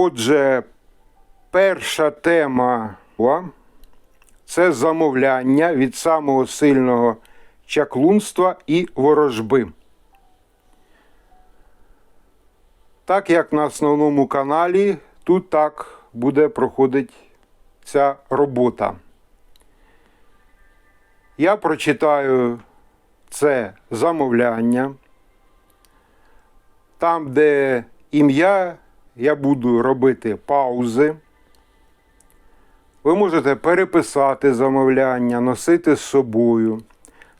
Отже, перша тема це замовляння від самого сильного чаклунства і ворожби. Так як на основному каналі, тут так буде проходити ця робота. Я прочитаю це замовляння. Там, де ім'я, я буду робити паузи. Ви можете переписати замовляння, носити з собою,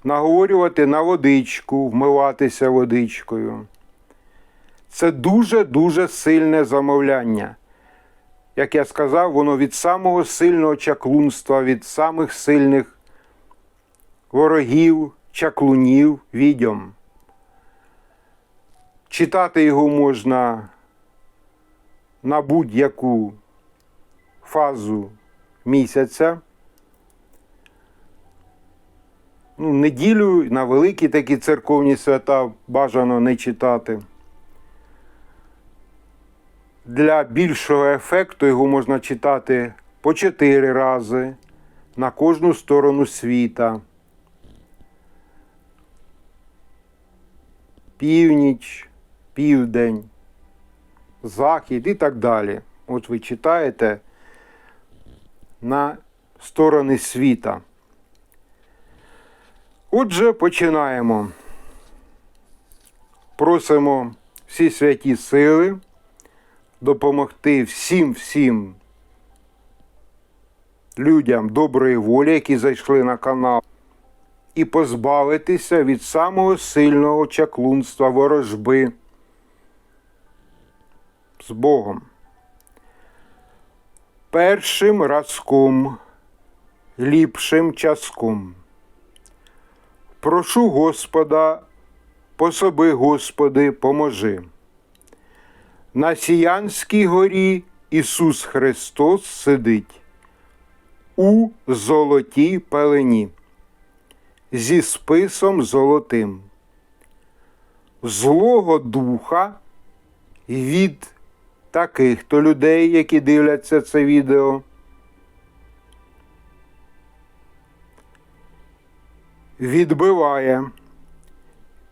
наговорювати на водичку, вмиватися водичкою. Це дуже-дуже сильне замовляння. Як я сказав, воно від самого сильного чаклунства, від самих сильних ворогів, чаклунів, відьом. Читати його можна на будь-яку фазу місяця. Ну, неділю на великі такі церковні свята бажано не читати. Для більшого ефекту його можна читати по чотири рази на кожну сторону світа. Північ, південь, захід і так далі. От ви читаєте на сторони світа. Отже, починаємо. Просимо всі святі сили допомогти всім всім людям доброї волі, які зайшли на канал, і позбавитися від самого сильного чаклунства ворожби з Богом. Першим разком, ліпшим часком. Прошу Господа, пособи, Господи, поможи. На Сіянській горі Ісус Христос сидить у золотій пелені зі списом золотим. Злого духа від таких то людей, які дивляться це відео. Відбиває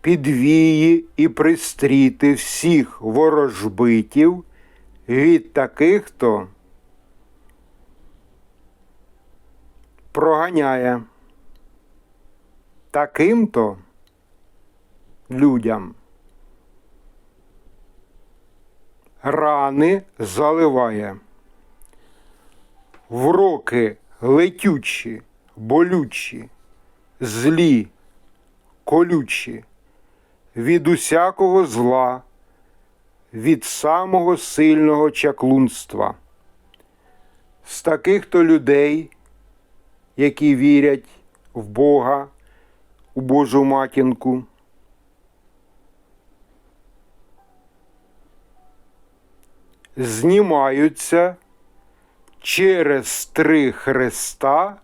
підвії і пристріти всіх ворожбитів від таких то проганяє таким-то людям. Рани заливає, вроки летючі, болючі, злі, колючі, від усякого зла, від самого сильного чаклунства. З таких то людей, які вірять в Бога, у Божу матінку. Знімаються через три хреста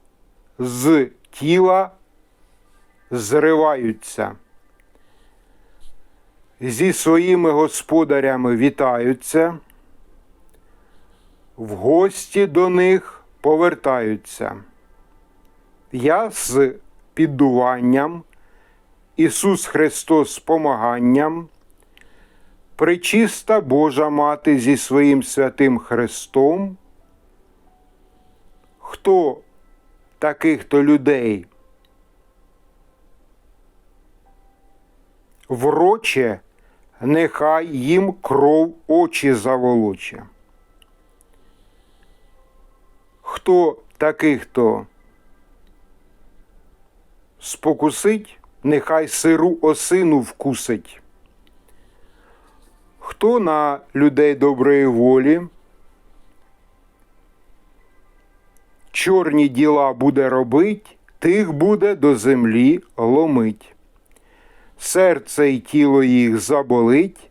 з тіла зриваються. Зі своїми господарями вітаються, в гості до них повертаються. Я з піддуванням, Ісус Христос з помаганням, причиста Божа Мати зі своїм святим Христом. Хто таких то людей вроче, нехай їм кров очі заволоче. Хто таких то спокусить, нехай сиру осину вкусить. Хто на людей доброї волі, чорні діла буде робить, тих буде до землі ломить. Серце й тіло їх заболить.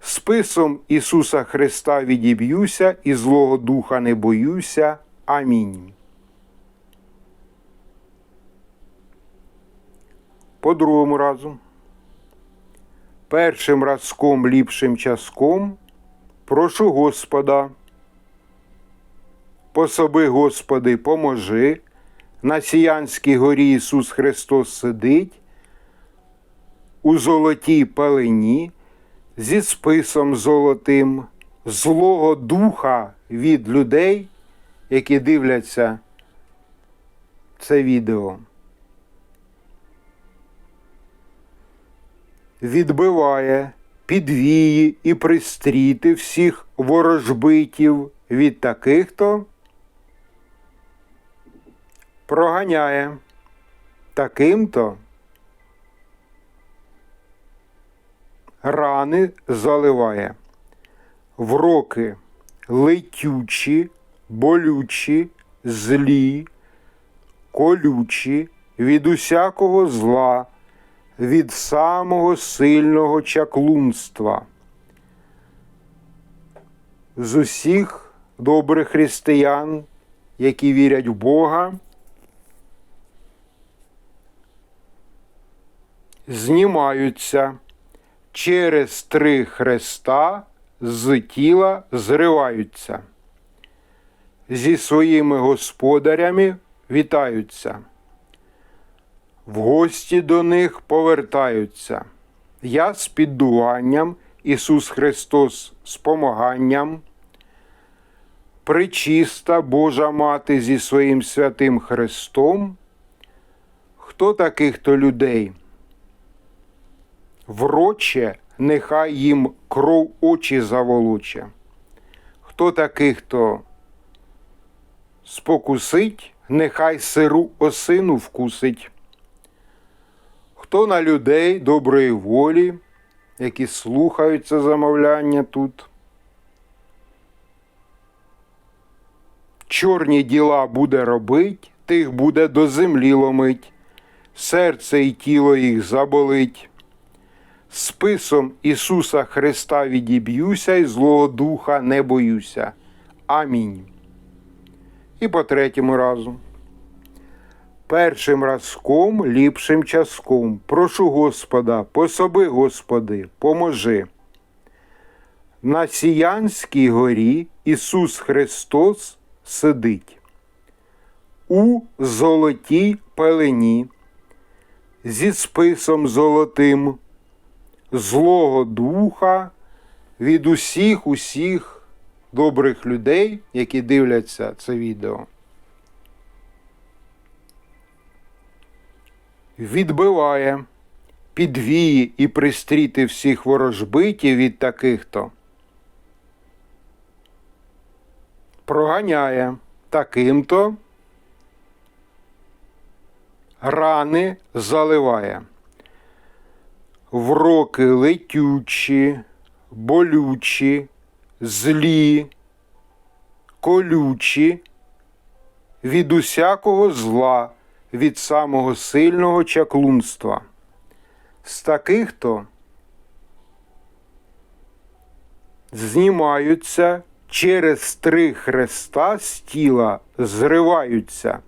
Списом Ісуса Христа відіб'юся і Злого Духа не боюся. Амінь. По другому разу. Першим разком ліпшим часком прошу Господа. Пособи, Господи, поможи. На Сіянській горі Ісус Христос сидить, у золотій пелені, зі списом золотим, злого духа від людей, які дивляться це відео. Відбиває підвії і пристріти всіх ворожбитів від таких то проганяє. Таким-то рани заливає, вроки летючі, болючі, злі, колючі від усякого зла, від самого сильного чаклунства. З усіх добрих християн, які вірять в Бога, знімаються через три хреста з тіла зриваються. Зі своїми господарями вітаються. В гості до них повертаються. Я з піддуванням, Ісус Христос з помаганням, причиста Божа Мати зі своїм святим Христом. Хто таких то людей? Вроче, нехай їм кров очі заволоче. Хто таких то спокусить, нехай сиру осину вкусить. Хто на людей доброї волі, які слухають це замовляння тут. Чорні діла буде робить, тих буде до землі ломить, серце і тіло їх заболить. Списом Ісуса Христа відіб'юся і злого духа не боюся. Амінь. І по третьому разу. Першим разком, ліпшим часком. Прошу Господа, пособи, Господи, поможи. На Сіянській горі Ісус Христос сидить. У золотій пелені, зі списом золотим, злого духа від усіх усіх добрих людей, які дивляться це відео. Відбиває, підвіє і пристріти всіх ворожбитів від таких-то. Проганяє таким-то, рани заливає, вроки летючі, болючі, злі, колючі, від усякого зла від самого сильного чаклунства. З таких то знімаються через три хреста з тіла, зриваються,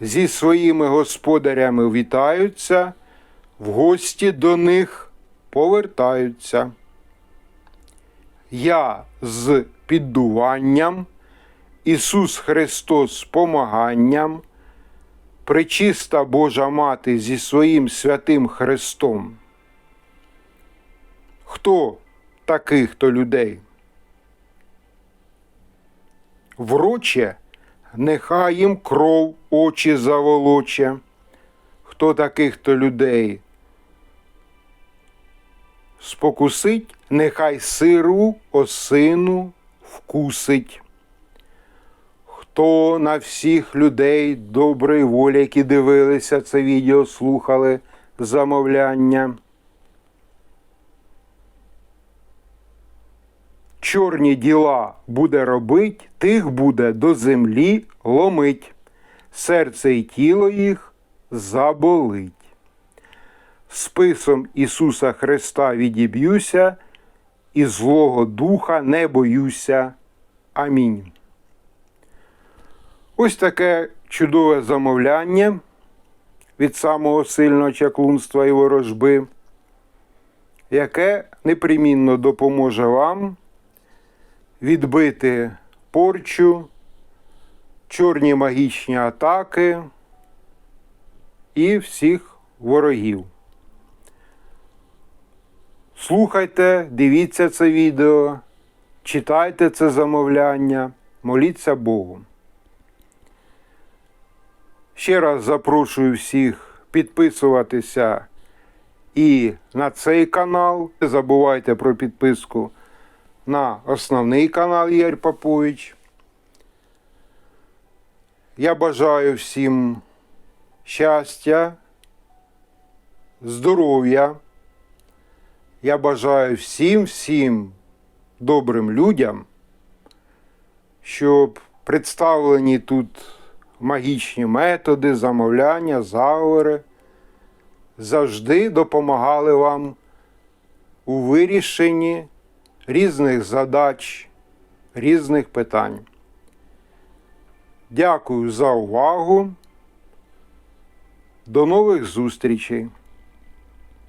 зі своїми господарями вітаються, в гості до них повертаються. Я з піддуванням, Ісус Христос з помаганням, Пречиста Божа Мати зі своїм святим Христом. Хто таких то людей? Вроче, нехай їм кров очі заволоче. Хто таких то людей? Спокусить, нехай сиру осину вкусить хто на всіх людей доброї волі, які дивилися це відео, слухали замовляння. Чорні діла буде робить, тих буде до землі ломить, серце і тіло їх заболить. Списом Ісуса Христа відіб'юся, і Злого Духа не боюся. Амінь. Ось таке чудове замовляння від самого сильного чаклунства і ворожби, яке непримінно допоможе вам відбити порчу, чорні магічні атаки і всіх ворогів. Слухайте, дивіться це відео, читайте це замовляння, моліться Богу. Ще раз запрошую всіх підписуватися і на цей канал. Не забувайте про підписку на основний канал Ігор Попович. Я бажаю всім щастя, здоров'я. Я бажаю всім всім добрим людям, щоб представлені тут магічні методи, замовляння, заговори завжди допомагали вам у вирішенні різних задач, різних питань. Дякую за увагу. До нових зустрічей!